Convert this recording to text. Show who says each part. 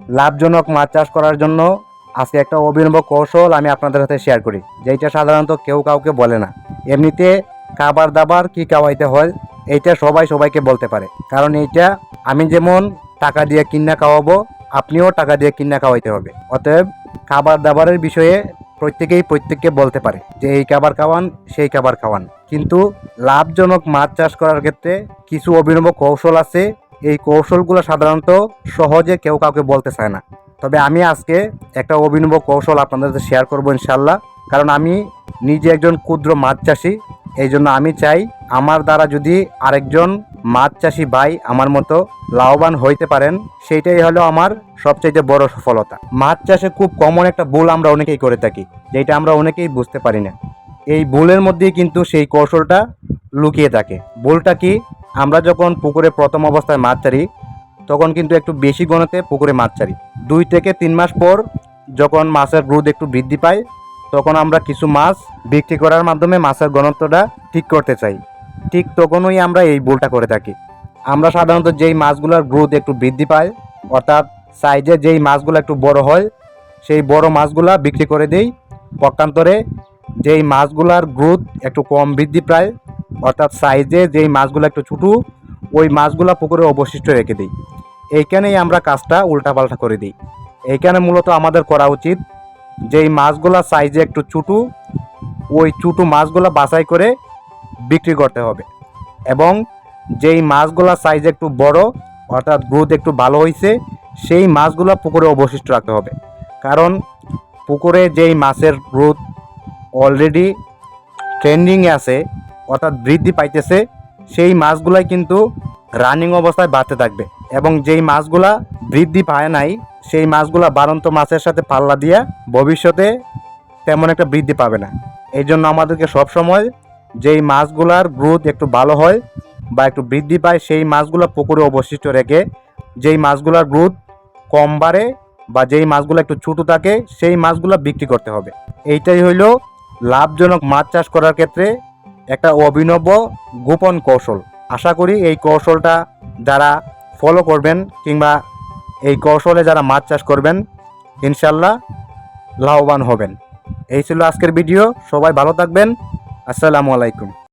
Speaker 1: লাভজনক মাছ চাষ করার জন্য আজকে একটা অভিনব কৌশল আমি আপনাদের সাথে শেয়ার করি যেটা সাধারণত কেউ কাউকে বলে না। এমনিতে খাবার দাবার কি খাওয়াইতে হয়, এইটা সবাই সবাইকে বলতে পারে। কারণ এইটা আমি যেমন টাকা দিয়ে কিনা খাওয়াবো, আপনিও টাকা দিয়ে কিনা খাওয়াইতে হবে। অতএব খাবার দাবারের বিষয়ে প্রত্যেকেই প্রত্যেককে বলতে পারে যে, এই খাবার খাওয়ান, সেই খাবার খাওয়ান। কিন্তু লাভজনক মাছ চাষ করার ক্ষেত্রে কিছু অভিনব কৌশল আছে এই কৌশলগুলো সাধারণত সহজে কেউ কাউকে বলতে চায় না। তবে আমি আজকে একটা অভিনব কৌশল আপনাদের সাথে শেয়ার করব ইনশাল্লাহ কারণ আমি নিজে একজন ক্ষুদ্র মাছ চাষি এই জন্য আমি চাই আমার দ্বারা যদি আরেকজন মাছ চাষি ভাই আমার মতো লাভবান হইতে পারেন, সেইটাই হলো আমার সবচেয়ে বড় সফলতা। মাছ চাষে খুব কমন একটা ভুল আমরা অনেকেই করে থাকি, যেটা আমরা অনেকেই বুঝতে পারি না। এই ভুলের মধ্যেই কিন্তু সেই কৌশলটা লুকিয়ে থাকে। ভুলটা কি? আমরা যখন পুকুরে প্রথম অবস্থায় মাছ ছাড়ি তখন কিন্তু একটু বেশি গণতে পুকুরে মাছ ছাড়ি দুই থেকে তিন মাস পর যখন মাছের গ্রোথ একটু বৃদ্ধি পায়, তখন আমরা কিছু মাছ বিক্রি করার মাধ্যমে মাছের ঘনত্বটা ঠিক করতে চাই। ঠিক তখনই আমরা এই ভুলটা করে থাকি। আমরা সাধারণত যেই মাছগুলোর গ্রোথ একটু বৃদ্ধি পায়, অর্থাৎ সাইজে যেই মাছগুলো একটু বড় হয়, সেই বড় মাছগুলা বিক্রি করে দেই। পক্ষান্তরে যেই মাছগুলার গ্রোথ একটু কম বৃদ্ধি পায় অর্থাৎ সাইজে যেই মাছগুলো একটু ছোটো, ওই মাছগুলো পুকুরে অবশিষ্ট রেখে দিই। এইখানেই আমরা কাজটা উল্টাপাল্টা করে দিই। এইখানে মূলত আমাদের করা উচিত যেই মাছগুলা সাইজে একটু ছোটো, ওই ছোটো মাছগুলা বাছাই করে বিক্রি করতে হবে। এবং যেই মাছগুলা সাইজ একটু বড়, অর্থাৎ গ্রোথ একটু ভালো হয়েছে সেই মাছগুলো পুকুরে অবশিষ্ট রাখতে হবে। কারণ পুকুরে যেই মাছের গ্রোথ অলরেডি ট্রেন্ডিংয়ে আছে অর্থাৎ বৃদ্ধি পাইতেছে, সেই মাছগুলাই কিন্তু রানিং অবস্থায় বাড়তে থাকবে। এবং যেই মাছগুলা বৃদ্ধি পায় নাই, সেই মাছগুলা বাড়ন্ত মাছের সাথে পাল্লা দিয়া ভবিষ্যতে তেমন একটা বৃদ্ধি পাবে না। এই জন্য আমাদেরকে সবসময় যেই মাছগুলার গ্রোথ একটু ভালো হয় বা একটু বৃদ্ধি পায়, সেই মাছগুলো পুকুরে অবশিষ্ট রেখে যেই মাছগুলার গ্রোথ কম বাড়ে বা যেই মাছগুলো একটু ছোটো থাকে, সেই মাছগুলো বিক্রি করতে হবে। এইটাই হইল লাভজনক মাছ চাষ করার ক্ষেত্রে একটা অভিনব গোপন কৌশল। আশা করি এই কৌশলটা যারা ফলো করবেন কিংবা এই কৌশলে যারা মাছ চাষ করবেন ইনশাল্লাহ লাভবান হবেন। এই ছিল আজকের ভিডিও। সবাই ভালো থাকবেন। আসসালামু আলাইকুম।